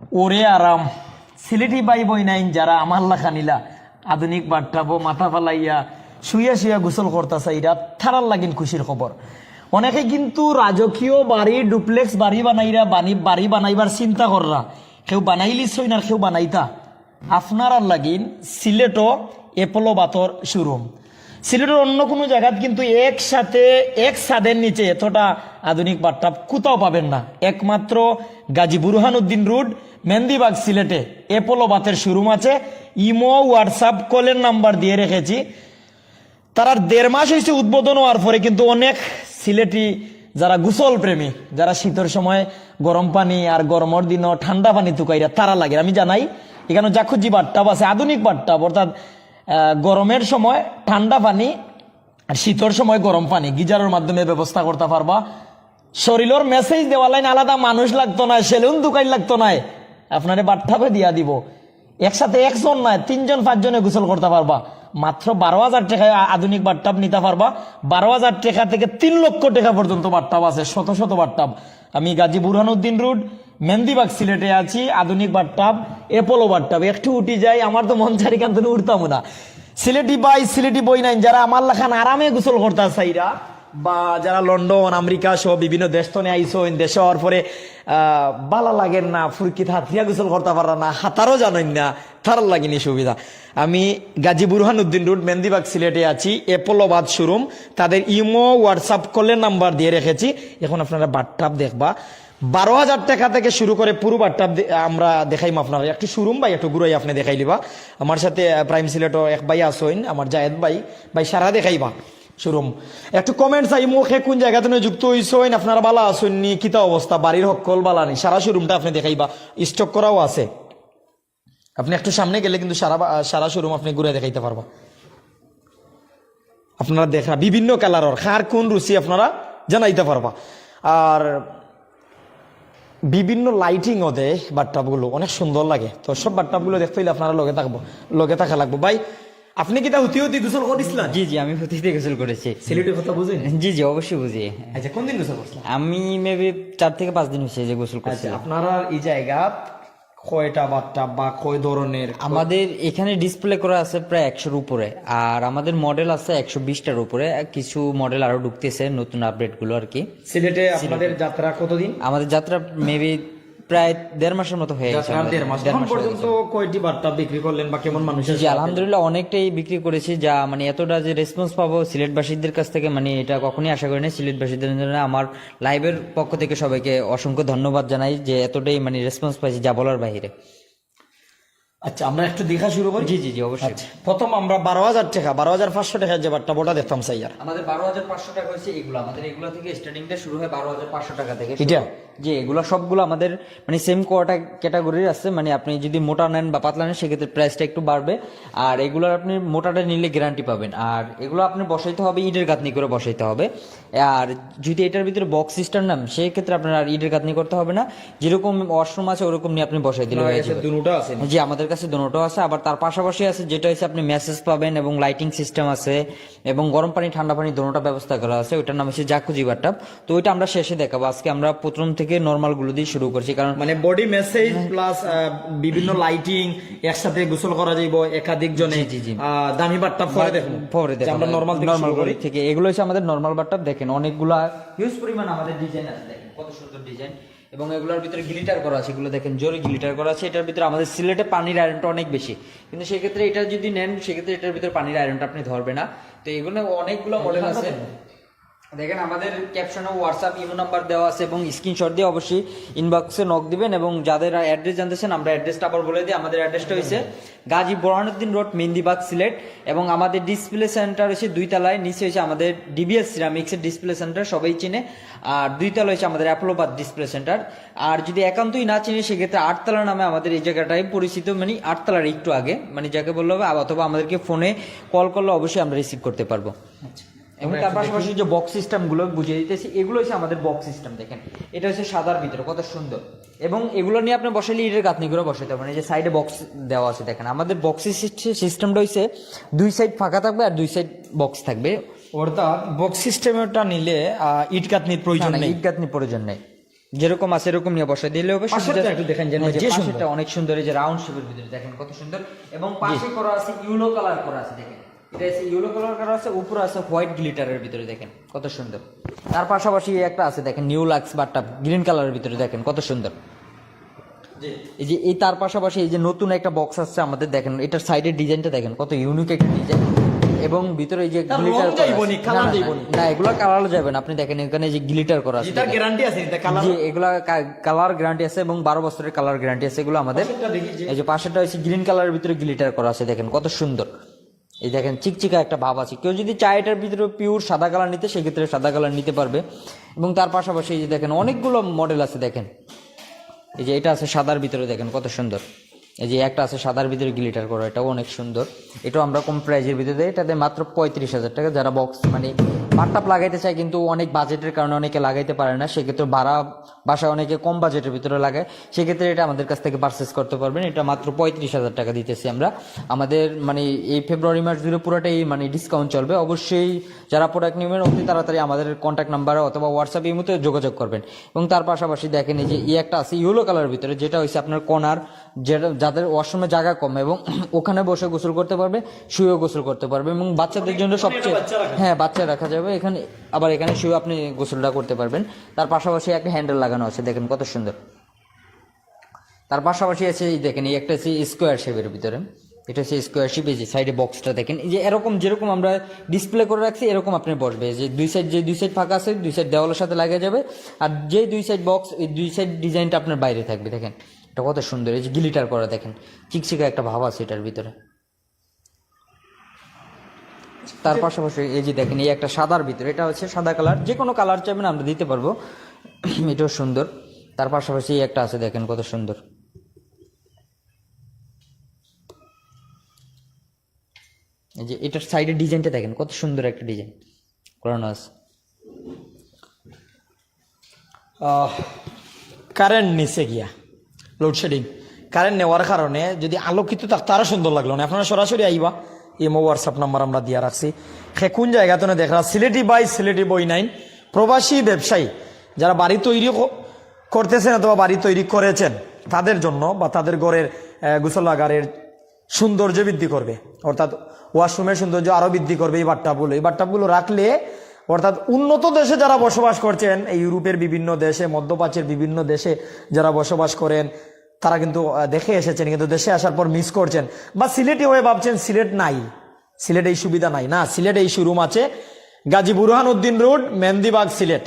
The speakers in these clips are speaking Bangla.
ওরে আরাম। সিলেটি বাই বই নাইন যারা আমার লাখানিলা আধুনিক বাট্টাবো মাথা ফালাইয়া শুইয়া শুইয়া গোসল করতাছে এরা থারার লাগিন খুশির খবর। অনেকে কিন্তু রাজকীয় বাড়ি, ডুপ্লেক্স বাড়ি বানাইরা, বানি বাড়ি বানাইবার চিন্তা কররা। কেউ বানাইলি সই না কেউ বানাইতা। আপনার আর লাগিন সিলেটও এপোলো বাতর শোরুম। সিলেটের অন্য কোনো জায়গাত কিন্তু একসাথে, এক ছাদের নিচে এতটা আধুনিক বাট্টাপ কোথাও পাবেন না। একমাত্র গাজী বুরহানুদ্দিন রোড মেন্দিবাগ সিলেটে এপোলো বাতের শোরুম আছে। ইমো হোয়াটসঅ্যাপ কলের নাম্বার দিয়ে রেখেছি। তার দেড় মাস হয়েছে উদ্বোধন হওয়ার পরে কিন্তু অনেক সিলেটি যারা গোসল প্রেমী যারা শীতের সময় গরম পানি আর গরমের দিনও ঠান্ডা পানি তুকাইরা তারা লাগে। আমি জানাই, এখানে জাকুজি বাট্টাব আছে, আধুনিক বাট্টাব অর্থাৎ গরমের সময় ঠান্ডা পানি আর শীতের সময় গরম পানি, গিজারের মাধ্যমে ব্যবস্থা করতে পারবা। শরীরের মেসেজ দেওয়া লাইন আলাদা, মানুষ লাগতো না সেলুন দোকান লাগতো না। আপনারে বাট্টাবে দিয়া দিব। একসাথে একজন নয়, তিনজন, পাঁচজনে গোসল করতে পারবা। মাত্র বারো হাজার টাকায় আধুনিক বাট্টাব নিতে পারবা। বারো হাজার টাকা থেকে তিন লক্ষ টাকা পর্যন্ত বাট্টাব আছে, শত শত বাট্টাব আমি গাজী বুরহানুদ্দিন রোড মেন্দিবাগ সিলেটে আছি, আধুনিক বাট্টাব এপোলো বাট্টাব একটু উঠি যাই, আমার তো মন চারি কান্ত উঠতাম না। সিলেটি বাই সিলেটি বই নাই, যারা আমার লাখান আরামে গোসল করতে চাইরা বা যারা লন্ডন, আমেরিকা সহ বিভিন্ন দেশ তনে আইসো দেশে হওয়ার পরে বালা লাগেন না ফুরকিত হাতিয়া গোসল করতে পারা না, হাতারও জানেন না, তার লাগেনি সুবিধা। আমি গাজী বুরহানুদ্দিন রোড মেন্দিবাগ সিলেটে আছি এপোলোবাদ শোরুম। তাদের ইমো, হোয়াটসঅ্যাপ, কলের নাম্বার দিয়ে রেখেছি। এখন আপনারা বাট্টাপ দেখবা। বারো হাজার টাকা থেকে শুরু করে পুরো বাট্টাপ আমরা দেখাইম আপনারা। একটু শোরুম বা একটু ঘুরাই আপনি দেখাই দিবা আমার সাথে প্রাইম সিলেটও এক ভাই আসইন আমার জায়েদ ভাই। ভাই সারা দেখাইবা। শোরুম। একটু কমেন্ট চাই, মুখে কোন জায়গা জায়গাতে যুক্ত হইসইন আপনারা বালা আসইন নি? কিতা অবস্থা? বাড়ির হকল বালা নি সারা শোরুমটা আপনি দেখাইবা। স্টক করাও আছে। আপনি একটু সামনে গেলে কিন্তু সারা সারা শোরুম আপনি ঘুরে দেখাইতে পারবা। আপনারা দেখা বিভিন্ন কালারের, খার কোন রুচি আপনারা জানাইতে পারবা। আর বিভিন্ন লাইটিং ও দেয় বাট্টাপগুলো। অনেক সুন্দর লাগে। তো সব বাট্টাপগুলো দেখতে হইলে আপনারা লগে থাকব লগে থাকা লাগবো। ভাই আপনি কি তা হুতি হুতি গোসল করিসলেন জি জি আমি প্রতিদিন গোসল করেছি। সিলেটের কথা বুঝেন জি জি অবশ্যই বুঝি। আচ্ছা কোন দিন গোসল করছিলেন আমি মেবি চার থেকে পাঁচ দিন হয়েছে যে গোসল করছি আচ্ছা আপনারা এই জায়গা কয়টা বাট্টা বা কয় ধরনের? আমাদের এখানে ডিসপ্লে করা আছে প্রায় একশোর উপরে আর আমাদের মডেল আছে একশো বিশটার উপরে। কিছু মডেল আরও ঢুকতেছে নতুন আপডেটগুলো আর কি। সিলেটে আপনাদের যাত্রা কতদিন? আমাদের যাত্রা মেবি প্রায় দেড় মাসের মতো হয়ে গেছে দেড় মাস। এখন পর্যন্ত কয়টি বাট্টা বিক্রি করলেন বা কেমন মানুষের জি আলহামদুলিল্লাহ অনেকটাই বিক্রি করেছি যা মানে এতটা যে রেসপন্স পাবো সিলেটবাসীদের কাছ থেকে মানে এটা কখনই আশা করিনি সিলেটবাসীদের জন্য আমার লাইভের পক্ষ থেকে সবাইকে অসংখ্য ধন্যবাদ জানাই যে এতটাই মানে রেসপন্স পাইছি যা বলার বাইরে আচ্ছা আমরা একটু দেখা শুরু করি? জি জি জি অবশ্যই। প্রথম আমরা বারো হাজার টাকা বারো হাজার পাঁচশো টাকা যে বাট্টা ওটা দেখতাম সাইয়ার আমাদের বারো হাজার পাঁচশো টাকা হচ্ছে এগুলো আমাদের এগুলো থেকে স্টার্টিংটা শুরু হয় বারো হাজার পাঁচশো টাকা থেকে এটা? জি এগুলো সবগুলো আমাদের মানে সেম কোয়াটা ক্যাটাগরির আছে মানে আপনি যদি মোটা নেন বা পাতলা নেন সেক্ষেত্রে প্রাইসটা একটু বাড়বে। আর এগুলোর আপনি মোটাটা নিলে গ্যারান্টি পাবেন। আর এগুলো আপনি বসাইতে হবে ইটের গাঁথনি করে বসাইতে হবে। আর যদি এটার ভিতরে বক্স সিস্টেম নাম সেক্ষেত্রে আপনার আর ইটের গাঁথনি করতে হবে না। যেরকম ওয়াশরুম আছে ওরকম নিয়ে আপনি বসাই দিলে হয়ে যাবে দুটা আছে। জি আমাদের কাছে দুটো আছে। আবার তার পাশাপাশি আছে যেটা হচ্ছে আপনি মেসেজ পাবেন এবং লাইটিং সিস্টেম আছে এবং গরম পানি ঠান্ডা পানি দুটোটা ব্যবস্থা করা আছে। ওইটার নাম হচ্ছে জাকুজি বাট্টাপ তো ওইটা আমরা শেষে দেখাবো। আজকে আমরা প্রথম থেকে নর্মালগুলো দিয়ে শুরু করছি কারণ মানে বডি মেসেজ প্লাস বিভিন্ন লাইটিং একসাথে গোসল করা যাইব একাধিক জনে। দামি বাট্টা পরে দেখুন পরে যে আমরা নরমাল নর্মাল করি। থেকে। এগুলো হচ্ছে আমাদের নর্মাল বাট্টাপ দেখেন অনেকগুলা হিউজ পরিমাণ আমাদের ডিজাইন আছে দেখেন কত সুন্দর ডিজাইন এবং এগুলোর ভিতরে গ্লিটার করা আছে এগুলো দেখেন জোরে গ্লিটার করা আছে এটার ভিতরে আমাদের সিলেটে পানির আয়রনটা অনেক বেশি। কিন্তু সেক্ষেত্রে এটা যদি নেন সেক্ষেত্রে এটার ভিতরে পানির আয়রনটা আপনি ধরবে না। তো এগুলো অনেকগুলো মডেল আছে। দেখেন, আমাদের ক্যাপশনে হোয়াটসঅ্যাপ ইমো নাম্বার দেওয়া আছে এবং স্ক্রিনশট দিয়ে অবশ্যই ইনবক্সে নক দিবেন এবং যাদের অ্যাড্রেস জানতেছেন আমরা অ্যাড্রেসটা আবার বলে দিই। আমাদের অ্যাড্রেসটা হয়েছে গাজী বোরহানুদ্দিন রোড মেন্দিবাগ সিলেট এবং আমাদের ডিসপ্লে সেন্টার হচ্ছে দুই তলায় নিচে হয়েছে আমাদের ডিবিএস সিরামিক্সের ডিসপ্লে সেন্টার সবাই চিনে। আর দুই তলা হচ্ছে আমাদের অ্যাপোলোবাদ ডিসপ্লে সেন্টার আর যদি একান্তই না চিনি, সেক্ষেত্রে আটতলা নামে আমাদের এই জায়গাটাই পরিচিত মানে আটতলার একটু আগে মানে যাকে বলল হবে অথবা আমাদেরকে ফোনে কল করলে অবশ্যই আমরা রিসিভ করতে পারব। এবং তার পাশাপাশি যে বক্স সিস্টেমগুলো বুঝিয়ে দিতেছি এগুলো হচ্ছে আমাদের বক্স সিস্টেম দেখেন। এটা হচ্ছে সাদার ভিতরে কত সুন্দর। এবং এগুলো নিয়ে আপনি বসাইলে ইটের গাঁথনি করে বসাইতে পারেন এই যে সাইডে বক্স দেওয়া আছে দেখেন। আমাদের বক্স সিস্টেমটা হচ্ছে দুই সাইড ফাঁকা থাকবে আর দুই সাইড বক্স থাকবে। অর্থাৎ বক্স সিস্টেমটা নিলে ইট কাতনির প্রয়োজন নেই। ইট গাঁথনি প্রয়োজন নেই। যেরকম আছে এরকম নিয়ে বসাই দিলে হবে একটু দেখেন যেন। পাশেরটা। অনেক সুন্দর এই যে রাউন্ড শেপের ভিতরে দেখেন কত সুন্দর। এবং পাশে করা আছে ইউলো কালার করা আছে দেখেন। এটা আছে ইউলো কালার করা আছে উপরে আছে হোয়াইট গ্লিটারের ভিতরে দেখেন কত সুন্দর। তার পাশাপাশি একটা আছে দেখেন নিউ লাক্স বাটটা গ্রিন কালারের ভিতরে দেখেন কত সুন্দর। এই যে এই তার পাশাপাশি এই যে নতুন একটা বক্স আসছে আমাদের দেখেন এটার সাইডের ডিজাইনটা দেখেন কত ইউনিক একটা ডিজাইন এবং ভিতরে এই যে তার glitter রং করা যাইবো আছে। নি, এগুলো কালার যাবে না আপনি দেখেন এখানে যে গ্লিটার করা আছে। গ্যারান্টি আছে জি এগুলা কালার গ্যারান্টি আছে এবং বারো বছরের কালার গ্যারান্টি আছে এগুলো আমাদের। এই যে পাশেরটা হচ্ছে গ্রিন কালারের ভিতরে গ্লিটার করা আছে দেখেন কত সুন্দর। এই দেখেন চিকচিকা একটা ভাব আছে। কেউ যদি চায় এটার ভিতরে পিওর সাদা কালার নিতে, সেক্ষেত্রে সাদা কালার নিতে পারবে। এবং তার পাশাপাশি এই যে দেখেন, অনেকগুলো মডেল আছে, দেখেন। এই যে এটা আছে সাদার ভিতরে, দেখেন কত সুন্দর। এই যে একটা আছে সাদার ভিতরে গ্লিটার করা, এটাও অনেক সুন্দর। এটাও আমরা কম প্রাইজের ভিতরে দেয় এটাতে মাত্র পঁয়ত্রিশ হাজার টাকা। যারা বক্স মানে পাট্টাপ লাগাইতে চায় কিন্তু অনেক বাজেটের কারণে অনেকে লাগাইতে পারে না, সেক্ষেত্রে ভাড়া বাসায় অনেকে কম বাজেটের ভিতরে লাগায়। সেক্ষেত্রে এটা আমাদের কাছ থেকে পারচেস করতে পারবেন। এটা মাত্র পঁয়ত্রিশ হাজার টাকা দিতেছি আমরা। আমাদের মানে এই ফেব্রুয়ারি মাস জুড়ে পুরোটাই মানে ডিসকাউন্ট চলবে। অবশ্যই যারা প্রোডাক্ট নেবেন, অতি তাড়াতাড়ি আমাদের কন্ট্যাক্ট নাম্বারে অথবা হোয়াটসঅ্যাপ এই মতো যোগাযোগ করবেন। এবং তার পাশাপাশি দেখেন এই যে ই একটা আছে ইয়েলো কালারের ভিতরে, যেটা হচ্ছে আপনার কনার, যেটা যাদের ওয়াশরুমে জায়গা কম এবং ওখানে বসে গোসল করতে পারবে শুয়েও গোসল করতে পারবে এবং বাচ্চাদের জন্য সবচেয়ে হ্যাঁ বাচ্চা রাখা যাবে। এখানে আবার এখানে শুয়ে আপনি গোসলটা করতে পারবেন। তার পাশাপাশি একটা হ্যান্ডেল লাগানো আছে দেখেন কত সুন্দর। তার পাশাপাশি আছে এই দেখেন এই একটা আছে স্কোয়ার শেপের ভিতরে। এটা হচ্ছে স্কোয়ার শেপ এই যে সাইডে বক্সটা দেখেন। এই যে এরকম যেরকম আমরা ডিসপ্লে করে রাখছি এরকম আপনি বসবে। যে দুই সাইড যে দুই সাইড ফাঁকা আছে দুই সাইড দেওয়ালের সাথে লাগিয়ে যাবে। আর যে দুই সাইড বক্স এই দুই সাইড ডিজাইনটা আপনার বাইরে থাকবে দেখেন। এটা কত সুন্দর এই যে গিলিটার করা দেখেন চিকচিকা একটা ভাব আছে এটার ভিতরে। তার পাশাপাশি এই যে দেখেন এই একটা সাদার ভিতরে এটা হচ্ছে সাদা কালার যে কোনো কালার চাইবেন আমরা দিতে পারব। এটাও সুন্দর। তার পাশাপাশি এই একটা আছে দেখেন কত সুন্দর। এই যে এটার সাইডের ডিজাইনটা দেখেন কত সুন্দর একটা ডিজাইন। করানো আছে। কারেন্ট নিচে গিয়া। লোডশেডিং কারেন্ট নেওয়ার কারণে যদি আলোকিত থাকতো আরও সুন্দর লাগল না। আপনারা সরাসরি আইবা। ইমো হোয়াটসঅ্যাপ নাম্বার আমরা দিয়ে রাখছি। সে কোন জায়গাতে দেখা সিলেটি বাই সিলেটি বই নাইন প্রবাসী ব্যবসায়ী, যারা বাড়ি তৈরি করতেছেন অথবা বাড়ি তৈরি করেছেন, তাদের জন্য বা তাদের ঘরের গোসলাগারের সৌন্দর্য বৃদ্ধি করবে। অর্থাৎ ওয়াশরুমের সৌন্দর্য আরও বৃদ্ধি করবে। এই বাট্টাগুলো এই বাট্টাগুলো রাখলে অর্থাৎ উন্নত দেশে যারা বসবাস করছেন, এই ইউরোপের বিভিন্ন দেশে, মধ্যপ্রাচ্যের বিভিন্ন দেশে যারা বসবাস করেন, তারা কিন্তু দেখে এসেছেন, কিন্তু দেশে আসার পর মিস করছেন। বা সিলেটে হয়ে ভাবছেন, সিলেট নাই। সিলেট এই সুবিধা নাই। না, সিলেট এই শোরুম আছে। গাজী বুরহান উদ্দিন রোড মেন্দিবাগ সিলেট।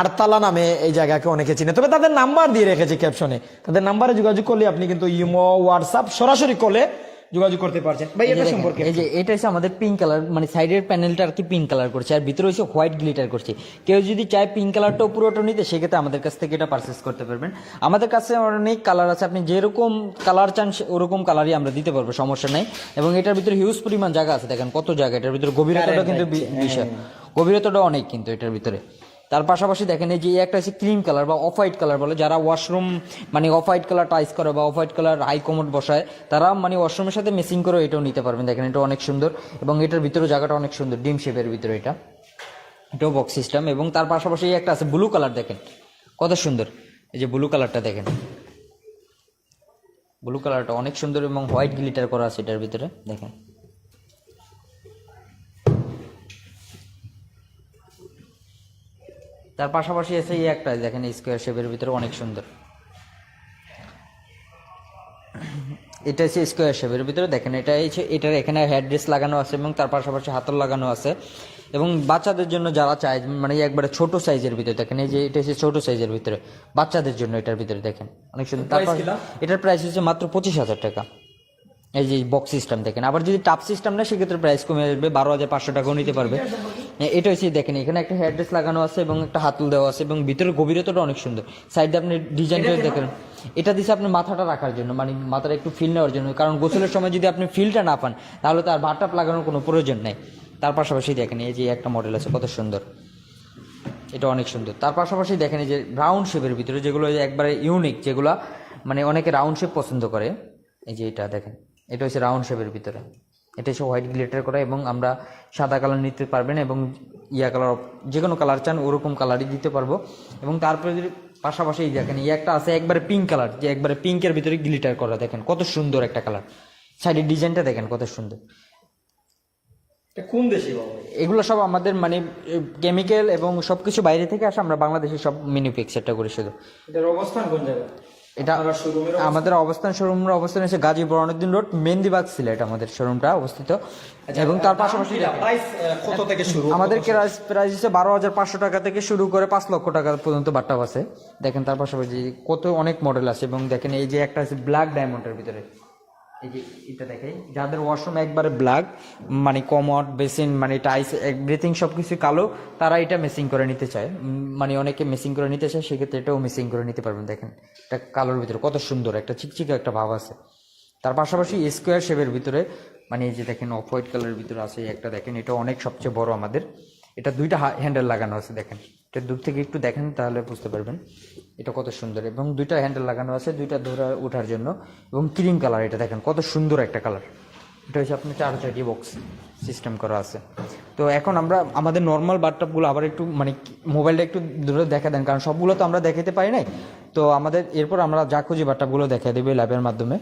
আটতলা নামে এই জায়গাকে অনেকে চিনে। তবে তাদের নাম্বার দিয়ে রেখেছে ক্যাপশনে তাদের নাম্বারে যোগাযোগ করলে আপনি কিন্তু ইমো, হোয়াটসঅ্যাপ সরাসরি কলে যোগাযোগ করতে পারছেন। ভাই এটা সম্পর্কে এই যে এটা হচ্ছে আমাদের পিঙ্ক কালার মানে সাইডের প্যানেলটা আর কি পিঙ্ক কালার করছে আর ভিতরে হচ্ছে হোয়াইট গ্লিটার করছে। কেউ যদি চায় পিঙ্ক কালারটাও পুরোটা নিতে সেক্ষেত্রে আমাদের কাছ থেকে এটা পারচেস করতে পারবেন। আমাদের কাছে অনেক কালার আছে আপনি যেরকম কালার চান ওরকম কালারই আমরা দিতে পারব সমস্যা নাই। এবং এটার ভিতরে হিউজ পরিমাণ জায়গা আছে দেখেন কত জায়গা এটার ভিতরে গভীরতাটা কিন্তু বি- বিশাল। গভীরতাটা অনেক কিন্তু এটার ভিতরে। তার পাশাপাশি দেখেন এই যে একটা আছে ক্রিম কালার বা অফ হোয়াইট কালার বলে, যারা ওয়াশরুম মানে অফ হোয়াইট কালার টাইস করে বা off white colour high commode বসায়, তারা মানে ওয়াশরুমের সাথে মেসিং করে এটাও নিতে পারবেন। দেখেন এটা অনেক সুন্দর এবং এটার ভিতরে জায়গাটা অনেক সুন্দর, ডিম শেপের ভিতরে এটা। এটাও বক্স সিস্টেম এবং তার পাশাপাশি এই একটা আছে ব্লু কালার, দেখেন কত সুন্দর। এই যে ব্লু কালারটা দেখেন। ব্লু কালারটা অনেক সুন্দর এবং হোয়াইট গ্লিটার করা আছে এটার ভিতরে, দেখেন। তার পাশাপাশি আছে এই একটা দেখেন স্কোয়ার শেপের ভিতরে অনেক সুন্দর। এটা হচ্ছে স্কোয়ার শেপের ভিতরে দেখেন এটা হচ্ছে এটার এখানে হেড ড্রেস লাগানো আছে এবং তার পাশাপাশি হাতল লাগানো আছে এবং বাচ্চাদের জন্য যারা চায় মানে একবারে ছোট সাইজের ভিতরে দেখেন এই যে এটা হচ্ছে ছোট সাইজের ভিতরে বাচ্চাদের জন্য এটার ভিতরে দেখেন অনেক সুন্দর। তারপর এটার প্রাইস হচ্ছে মাত্র পঁচিশ হাজার টাকা। এই যে বক্স সিস্টেম দেখেন আবার যদি টাপ সিস্টেম না সেক্ষেত্রে প্রাইস কমে আসবে বারো হাজার পাঁচশো টাকাও নিতে পারবে। এটা হচ্ছে দেখেন এখানে একটা হেড্রেস লাগানো আছে এবং একটা হাতুল দেওয়া আছে এবং ভিতরে গভীরতাটা অনেক সুন্দর। সাইডে আপনি ডিজাইনটা দেখেন। এটা দিচ্ছে আপনার মাথাটা রাখার জন্য মানে মাথাটা একটু ফিল নেওয়ার জন্য। কারণ গোসলের সময় যদি আপনি ফিলটা না পান তাহলে তার বারটাপ লাগানোর কোনো প্রয়োজন নেই। তার পাশাপাশি দেখেন এই যে একটা মডেল আছে কত সুন্দর। এটা অনেক সুন্দর। তার পাশাপাশি দেখেন এই যে রাউন্ড শেপের ভিতরে যেগুলো একবারে ইউনিক যেগুলো মানে অনেকে রাউন্ড শেপ পছন্দ করে। এই যে এটা দেখেন এটা হচ্ছে রাউন্ড শেপের ভিতরে। এটা হচ্ছে হোয়াইট গ্লিটার করা এবং আমরা সাদা কালার নিতে পারবেন এবং ইয়া কালার যে কোনো কালার চান ওরকম কালারই দিতে পারব। এবং তারপরে যদি পাশাপাশি এই দেখেন এই একটা আছে একবারে পিঙ্ক কালার যে একবারে পিঙ্কের ভিতরে গ্লিটার করা দেখেন কত সুন্দর একটা কালার সাইডের ডিজাইনটা দেখেন কত সুন্দর। কোন দেশে এগুলো সব আমাদের মানে কেমিক্যাল এবং সবকিছু বাইরে থেকে আসে আমরা বাংলাদেশে সব ম্যানুফ্যাকচারটা করি শুধু। এটার অবস্থান কোন জায়গায়? এটা আমাদের অবস্থান শোরুমের অবস্থান হচ্ছে গাজী বরণুদ্দিন রোড মেহেন্দিবাগ সিলেট আমাদের শোরুমটা অবস্থিত। এবং তার পাশাপাশি প্রাইস কত থেকে শুরু? আমাদের প্রাইস প্রাইস হচ্ছে বারো হাজার পাঁচশো টাকা থেকে শুরু করে পাঁচ লক্ষ টাকা পর্যন্ত বাট্টা আছে। দেখেন তার পাশাপাশি কত অনেক মডেল আছে এবং দেখেন এই যে একটা আছে ব্ল্যাক ডায়মন্ডের ভিতরে। এই যে এটা দেখেন, যাদের ওয়াশরুম একবারে ব্ল্যাক মানে কমট বেসিন মানে টাইস এভরিথিং সব কিছু কালো, তারা এটা মেসিং করে নিতে চায়। মানে অনেকে মেসিং করে নিতে চায়, সেক্ষেত্রে এটাও মেসিং করে নিতে পারবেন, দেখেন। এটা কালোর ভিতরে, কত সুন্দর, একটা চিকচিকে একটা ভাব আছে। তার পাশাপাশি স্কোয়ার শেপের ভিতরে মানে এই যে দেখেন অফ হোয়াইট কালারের ভিতরে আছে একটা দেখেন, এটা অনেক সবচেয়ে বড় আমাদের। এটা দুইটা হ্যান্ডেল লাগানো আছে, দেখেন। এটা দূর থেকে একটু দেখেন, তাহলে বুঝতে পারবেন এটা কত সুন্দর। এবং দুইটা হ্যান্ডেল লাগানো আছে, দুইটা ধরে ওঠার জন্য। এবং ক্রিম কালার এটা দেখেন, কত সুন্দর একটা কালার এটা হচ্ছে আপনার চার চারটি বক্স সিস্টেম করা আছে। তো এখন আমরা, আমাদের নর্মাল বাথটাবগুলো আবার একটু মানে মোবাইলটা একটু দূরে দেখা দেন, কারণ সবগুলো তো আমরা দেখাতে পারি নাই। তো আমাদের, এরপর আমরা যা খুঁজি বাথটাবগুলো দেখা দেবে ল্যাবের মাধ্যমে।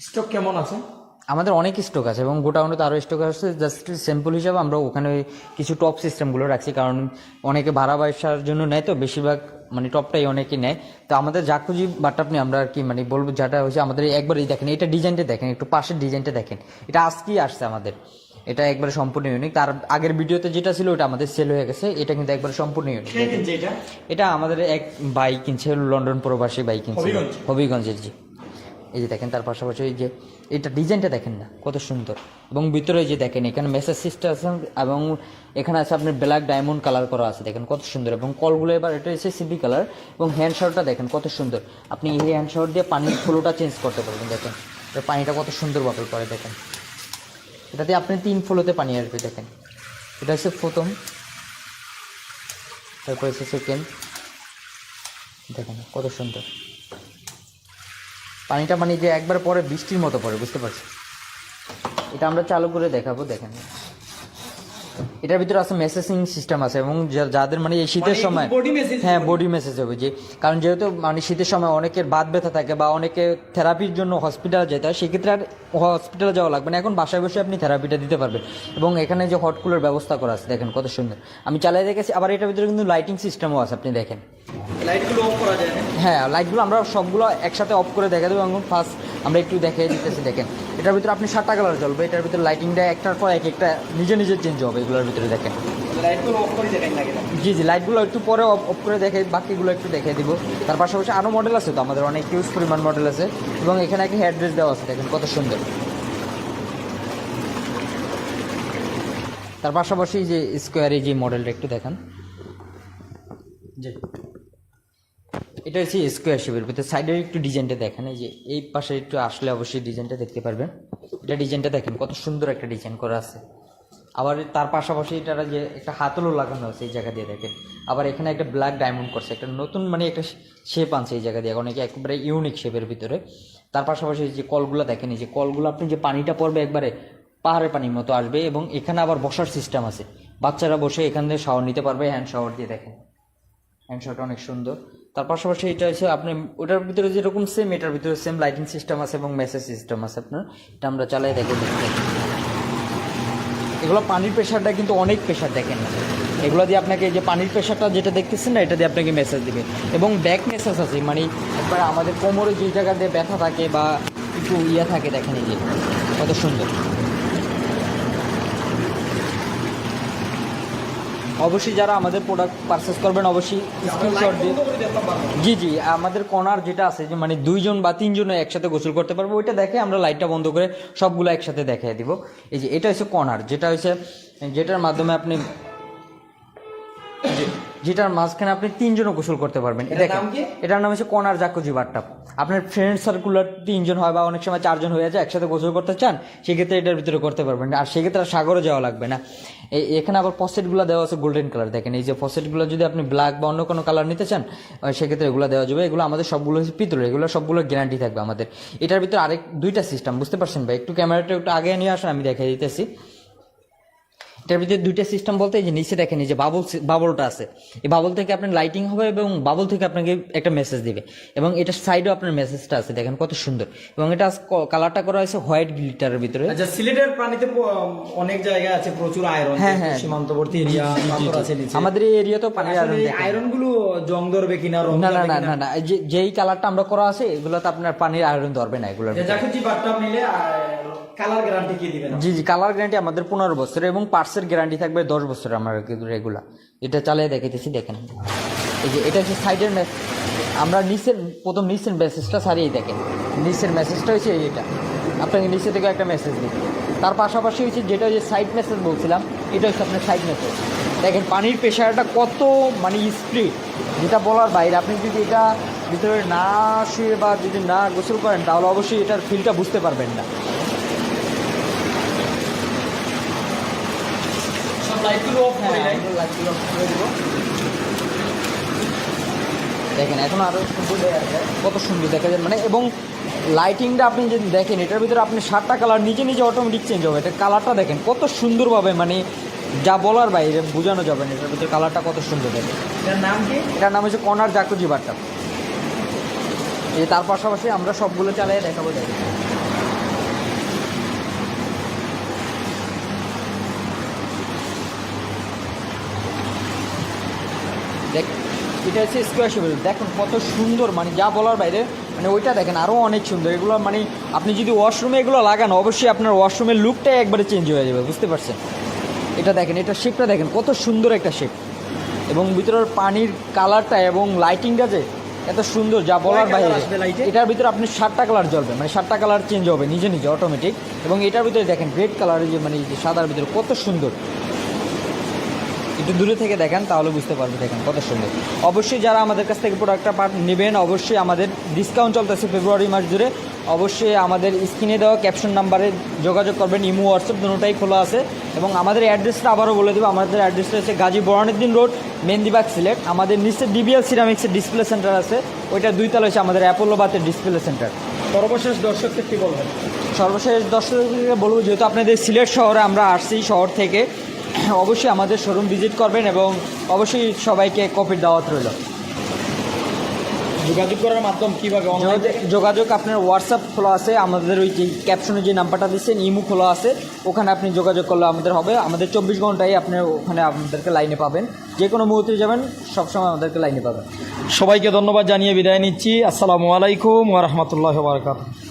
স্টক কেমন আছে? আমাদের অনেক স্টক আছে এবং গোটাউনে তো আরও স্টক আছে। জাস্ট স্যাম্পল হিসাবে আমরা ওখানে কিছু টপ সিস্টেমগুলো রাখছি কারণ অনেকে ভাড়া ব্যবসার জন্য নেয় তো বেশিরভাগ মানে টপটাই অনেকে নেয়। তো আমাদের জাকুজি আপনি আমরা আর কি মানে বলব যেটা হচ্ছে আমাদের একবারই দেখেন এটা ডিজাইনটা দেখেন একটু পাশের ডিজাইনটা দেখেন। এটা আজকেই আসছে আমাদের। এটা একবারে সম্পূর্ণ ইউনিক তার আগের ভিডিওতে যেটা ছিল ওটা আমাদের সেল হয়ে গেছে এটা কিন্তু একবারে সম্পূর্ণ ইউনিক এটা? এটা আমাদের এক বাইক কিনছে লন্ডন প্রবাসী বাইক কিনছে। হবিগঞ্জের জি। এই যে দেখেন, তার পাশাপাশি যে এটা ডিজাইনটা দেখেন না, কত সুন্দর। এবং ভিতরে যে দেখেন, এখানে মেসেজ সিস্টেম আছে এবং এখানে আছে আপনার ব্ল্যাক ডায়মন্ড কালার করা আছে, দেখেন কত সুন্দর। এবং কলগুলো এবার এটা হচ্ছে সিবি কালার এবং হ্যান্ড শাওয়ারটা দেখেন কত সুন্দর। আপনি এই হ্যান্ড শাওয়ার দিয়ে পানির ফ্লোটা চেঞ্জ করতে পারবেন, দেখেন। পানিটা কত সুন্দর বাপল করে, দেখেন। এটাতে আপনি তিন ফ্লোতে পানি আসবে, দেখেন। এটা হচ্ছে প্রথম। তারপর হচ্ছে সেকেন্ড দেখেন কত সুন্দর। পানিটা মানে যে একবার পরে বৃষ্টির মতো পড়ে বুঝতে পারছি এটা আমরা চালু করে দেখাবো, দেখেন। এটার ভিতরে আছে মেসেজিং সিস্টেম আছে এবং যাদের মানে এই শীতের মানে সময় হ্যাঁ বডি মেসেজ হবে যে কারণ যেহেতু মানে শীতের সময় অনেকের বাত ব্যথা থাকে বা অনেকে থেরাপির জন্য হসপিটাল যেতে হয় সেক্ষেত্রে আর হসপিটালে যাওয়া লাগবে না। এখন বাসায় বসে আপনি থেরাপিটা দিতে পারবেন। এবং এখানে যে হট কুলার ব্যবস্থা করা আছে দেখেন কত সুন্দর। আমি চালাই দেখেছি আবার এটার ভিতরে কিন্তু লাইটিং সিস্টেমও আছে আপনি দেখেন। লাইটগুলো অফ করা যায়। হ্যাঁ লাইটগুলো আমরা সবগুলো একসাথে অফ করে দেখা দেবো এবং ফার্স্ট আমরা একটু দেখে দিতেছি দেখেন। এটার ভিতরে আপনি সাতটা কালার জ্বলবে এটার ভিতরে লাইটিংটা একটার পর এক একটা নিজে নিজে চেঞ্জ হবে এগুলোর ভিতরে দেখেন। জি জি লাইটগুলো একটু পরে অফ করে দেখে বাকিগুলো একটু দেখিয়ে দিব। তার পাশাপাশি আরও মডেল আছে তো আমাদের অনেক হিউজ পরিমাণ মডেল আছে। এবং এখানে একটা অ্যাড্রেস দেওয়া আছে দেখেন কত সুন্দর। তার পাশাপাশি যে স্কোয়ারে যে মডেলটা একটু দেখান। জি। এটা হচ্ছে স্কোয়ার শেপের ভিতরে সাইডের একটু ডিজাইনটা দেখেন, এই যে এই পাশে একটু আসলে অবশ্যই ডিজাইনটা দেখতে পারবেন। এটা ডিজাইনটা দেখেন, কত সুন্দর একটা ডিজাইন করা আছে। আবার তার পাশাপাশি এটার যে একটা হাতলও লাগানো আছে এই জায়গা দিয়ে দেখেন। আবার এখানে একটা ব্ল্যাক ডায়মন্ড করছে, একটা নতুন মানে একটা শেপ আনছে এই জায়গা দিয়ে অনেকে একেবারে ইউনিক শেপের ভিতরে। তার পাশাপাশি যে কলগুলো দেখেন, এই যে কলগুলো আপনি যে পানিটা পড়বে একবারে পাহাড়ের পানির মতো আসবে এবং এখানে আবার বসার সিস্টেম আছে। বাচ্চারা বসে এখান থেকে শাওয়ার নিতে পারবে হ্যান্ড শাওয়ার দিয়ে দেখেন। হ্যান্ডশট অনেক সুন্দর। তার পাশাপাশি এটা হচ্ছে আপনি, ওটার ভিতরে যেরকম সেম এটার ভিতরে সেম লাইটিং সিস্টেম আছে এবং মেসেজ সিস্টেম আছে আপনার। এটা আমরা চালাই দেখে এগুলো পানির প্রেশারটা কিন্তু অনেক প্রেশার দেখেন। না এগুলো দিয়ে আপনাকে যে পানির প্রেশারটা যেটা দেখতেছেন না, এটা দিয়ে আপনাকে মেসেজ দিবে। এবং ব্যাক মেসেজ আছে মানে একবার আমাদের কোমরে যে জায়গা দিয়ে ব্যথা থাকে বা একটু ইয়ে থাকে দেখেন এই যে, কত সুন্দর। অবশ্যই যারা আমাদের প্রোডাক্ট পারচেস করবেন, অবশ্যই স্ক্রিনশট দিয়ে জি জি, আমাদের কর্নার যেটা আছে, যে মানে দুইজন বা তিনজন একসাথে গোসল করতে পারব, ওইটা দেখে আমরা লাইটটা বন্ধ করে সবগুলো একসাথে দেখাই দিব। এই যে, এটা হচ্ছে কর্নার যেটা হচ্ছে, যেটার মাধ্যমে আপনি যেটার মাঝখানে আপনি তিনজনও গোসল করতে পারবেন। কি? এটার নাম হচ্ছে কর্নার জাকুজি বাট্টাপ আপনার ফ্রেন্ড সার্কুলার তিনজন হয় বা অনেক সময় চারজন হয়ে যায় একসাথে গোসল করতে চান সেক্ষেত্রে এটার ভিতরে করতে পারবেন। আর সেক্ষেত্রে আর সাগরে যাওয়া লাগবে না। এই- এখানে আবার ফসেটগুলো দেওয়া আছে গোল্ডেন কালার দেখেন এই যে ফসেটগুলো যদি আপনি ব্ল্যাক বা অন্য কোনো কালার নিতে চান সেক্ষেত্রে এগুলো দেওয়া যাবে। এগুলো আমাদের সবগুলো হচ্ছে পিতলের এগুলো সবগুলো গ্যারান্টি থাকবে আমাদের। এটার ভিতরে আরেক দুইটা সিস্টেম বুঝতে পারছেন ভাই? একটু ক্যামেরাটা একটু আগে নিয়ে আসেন আমি দেখাই দিতেছি। এটার ভিতরে দুইটা সিস্টেম বলতে এই যে নিচে দেখেন এই যে বাবল বাবলটা আছে। এই বাবল থেকে আপনার লাইটিং হবে এবং বাবল থেকে আপনাকে একটা মেসেজ দিবে। এবং এটার সাইডেও আপনার মেসেজটা আছে দেখেন কত সুন্দর। এবং এটা কালারটা করা হয়েছে হোয়াইট গ্লিটারের ভিতরে। আচ্ছা সিলেটের পানিতে প- অনেক জায়গায় আছে প্রচুর আয়রন হ্যাঁ, হ্যাঁ। সীমান্তবর্তী এরিয়া আছে নিচে। আমাদের এই এরিয়াতেও পানি আসলে এই আয়রনগুলো জং ধরবে কিনা রং না না না না যেই কালারটা আমরা করা আছে এগুলোতে আপনার পানির আয়রন ধরবে না এগুলোর যে জাকুজি বাট্টাপ নিলে কালার গ্যারান্টি কি দিবেন? জি জি, কালার গ্যারান্টি আমাদের পনেরো বছর এবং পার্টসের গ্যারান্টি থাকবে দশ বছর আমরা রেগুলার। এটা চালিয়ে দেখাইতেছি, দেখেন। এই যে, এটা হচ্ছে সাইডের মেস আমরা নিচের, প্রথম নিচের মেসেজটা সারিয়ে দেখেন। নিচের মেসেজটা হচ্ছে এটা আপনাকে নিচে থেকে একটা মেসেজ দিবে তার পাশাপাশি হচ্ছে যেটা যে সাইড মেসেজ বলছিলাম, এটা হচ্ছে আপনার সাইড মেসেজ দেখেন, পানির প্রেশারটা কত মানে স্পিড যেটা বলার বাইরে, আপনি যদি এটা ভিতরে না শুয়ে বা যদি না গোসল করেন, তাহলে অবশ্যই এটার ফিলটা বুঝতে পারবেন না। লাইটগুলো অফ করে হ্যাঁ, দেয়। লাইটগুলো off করে দিব। দেখেন এখন আরও সুন্দর দেখা কত সুন্দর দেখা যায়। মানে এবং লাইটিংটা আপনি যদি দেখেন এটার ভিতরে আপনি সাতটা কালার নিজে নিজে অটোমেটিক চেঞ্জ হবে। এটা কালারটা দেখেন কত সুন্দরভাবে মানে যা বলার বাইরে বোঝানো যাবে না। এটার ভিতরে কালারটা কত সুন্দর দেখেন। এটার নাম কি? এটার নাম হচ্ছে কর্নার জাকুজি বাট্টা এই তার পাশাপাশি আমরা সবগুলো চালিয়ে দেখাবো দেখেন। এটা হচ্ছে স্কোয়ার শেপের দেখুন কত সুন্দর মানে যা বলার বাইরে মানে ওইটা দেখেন আরও অনেক সুন্দর। এগুলো মানে আপনি যদি ওয়াশরুমে এগুলো লাগান অবশ্যই আপনার ওয়াশরুমের লুকটাই একবারে চেঞ্জ হয়ে যাবে বুঝতে পারছেন? এটা দেখেন এটা শেপটা দেখেন কত সুন্দর একটা শেপ এবং ভিতরের পানির কালারটা এবং লাইটিংটা যে এত সুন্দর যা বলার বাইরে? এটার ভিতরে আপনি সাতটা কালার জ্বলবে মানে সাতটা কালার চেঞ্জ হবে নিজে নিজে অটোমেটিক এবং এটার ভিতরে দেখেন রেড কালারের যে মানে সাদার ভিতরে কত সুন্দর। একটু দূরে থেকে দেখেন তাহলে বুঝতে পারবে দেখেন কত সুন্দর। অবশ্যই যারা আমাদের কাছ থেকে প্রোডাক্টটা পার নেবেন অবশ্যই আমাদের ডিসকাউন্ট চলতেছে ফেব্রুয়ারি মাস জুড়ে। অবশ্যই আমাদের স্ক্রিনে দেওয়া ক্যাপশন নাম্বারে যোগাযোগ করবেন ইমো হোয়াটসঅ্যাপ দুটোটাই খোলা আছে। এবং আমাদের অ্যাড্রেসটা আবারও বলে দেবো আমাদের অ্যাড্রেসটা হচ্ছে গাজী বরানুদ্দিন রোড মেহেন্দিবাগ সিলেট। আমাদের নিচে ডিবিএল সিরামিক্সের ডিসপ্লে সেন্টার আছে ওইটা দুই তলা হচ্ছে আমাদের অ্যাপোলো বাতের ডিসপ্লে সেন্টার সর্বশেষ দর্শককে কি বলবেন? সর্বশেষ দর্শকদেরকে বলব যেহেতু আপনাদের সিলেট শহরে আমরা আসছি শহর থেকে অবশ্যই আমাদের শোরুম ভিজিট করবেন এবং অবশ্যই সবাইকে কপির দাওয়াত রইল। যোগাযোগ করার মাধ্যম কীভাবে? যোগাযোগ- আপনার হোয়াটসঅ্যাপ খোলা আছে আমাদের ওই যে ক্যাপশনে যে নাম্বারটা দিচ্ছেন ইমু খোলা আছে ওখানে আপনি যোগাযোগ করলে আমাদের হবে। আমাদের চব্বিশ ঘন্টায় আপনি ওখানে আপনাদেরকে লাইনে পাবেন। যে কোনো মুহূর্তে যাবেন সবসময় আমাদেরকে লাইনে পাবেন। সবাইকে ধন্যবাদ জানিয়ে বিদায় নিচ্ছি। আসসালামু আলাইকুম ওয়া রাহমাতুল্লাহি ওয়া বারাকাতুহু।